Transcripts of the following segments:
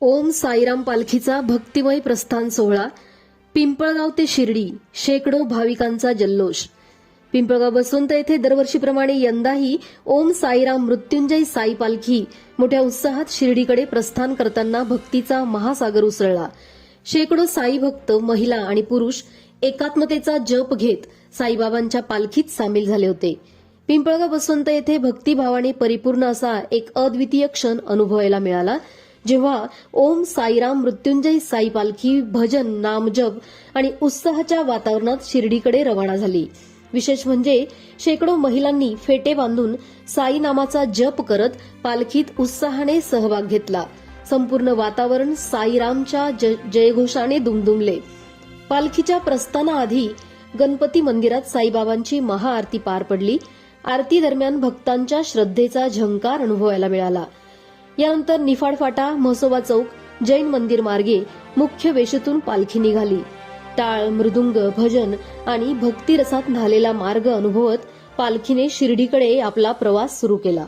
ओम साईराम पालखीचा भक्तिमय प्रस्थान सोहळा पिंपळगाव ते शिर्डी शेकडो भाविकांचा जल्लोष. पिंपळगाव बसवंत येथे दरवर्षीप्रमाणे यंदाही ओम साईराम मृत्युंजय साई पालखी मोठ्या उत्साहात शिर्डीकडे प्रस्थान करताना भक्तीचा महासागर उसळला. शेकडो साई भक्त महिला आणि पुरुष एकात्मतेचा जप घेत साईबाबांच्या पालखीत सामील झाले होते. पिंपळगाव बसवंत येथे भक्तिभावाने परिपूर्ण असा एक अद्वितीय क्षण अनुभवायला मिळाला. जेव्हा ओम साईराम मृत्युंजय साई पालखी भजन नामजप आणि उत्साहाच्या वातावरणात शिर्डीकडे रवाना झाली. विशेष म्हणजे शेकडो महिलांनी फेटे बांधून साई नामाचा जप करत पालखीत उत्साहाने सहभाग घेतला. संपूर्ण वातावरण साईरामच्या ज- जयघोषाने दुमदुमले. पालखीच्या प्रस्थानाआधी गणपती मंदिरात साईबाबांची महाआरती पार पडली. आरती दरम्यान भक्तांच्या श्रद्धेचा झंकार अनुभवायला मिळाला. यानंतर निफाड फाटा म्हसोबा चौक जैन मंदिर मार्गे मुख्य वेशीतून पालखी निघाली. टाळ मृदुंग भजन आणि भक्तिरसात न्हालेला मार्ग अनुभवत पालखीने शिर्डीकडे आपला प्रवास सुरू केला.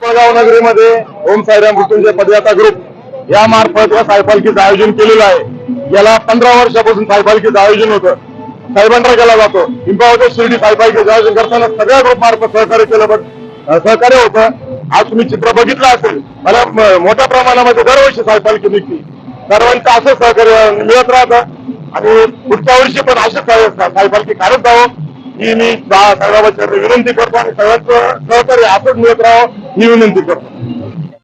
पिंपळगाव नगरीमध्ये ओम साईराम मृत्यूंजय पदयात्रा ग्रुप या मार्फत या सायपालखीचं आयोजन केलेलं आहे. याला पंधरा वर्षापासून सायपालखीचं आयोजन होतं. सायबंडरा केला जातो. पिंपळगाव शिर्डी सायपालखीचं आयोजन करताना सगळ्या ग्रुप मार्फत सहकार्य केलं. पण सहकार्य होतं. आज तुम्ही चित्र बघितलं असेल. मला मोठ्या प्रमाणामध्ये दरवर्षी सायपालखी निघते सर्वांचं असं सहकार्य मिळत राहतं. आणि पुढच्या वर्षी पण असं सायपालखी काढत जावं. ही मी साहेबांच्या विनंती करतो आणि सगळ्यांचं सहकार्य असंच मिळत राहावं ही विनंती करतो.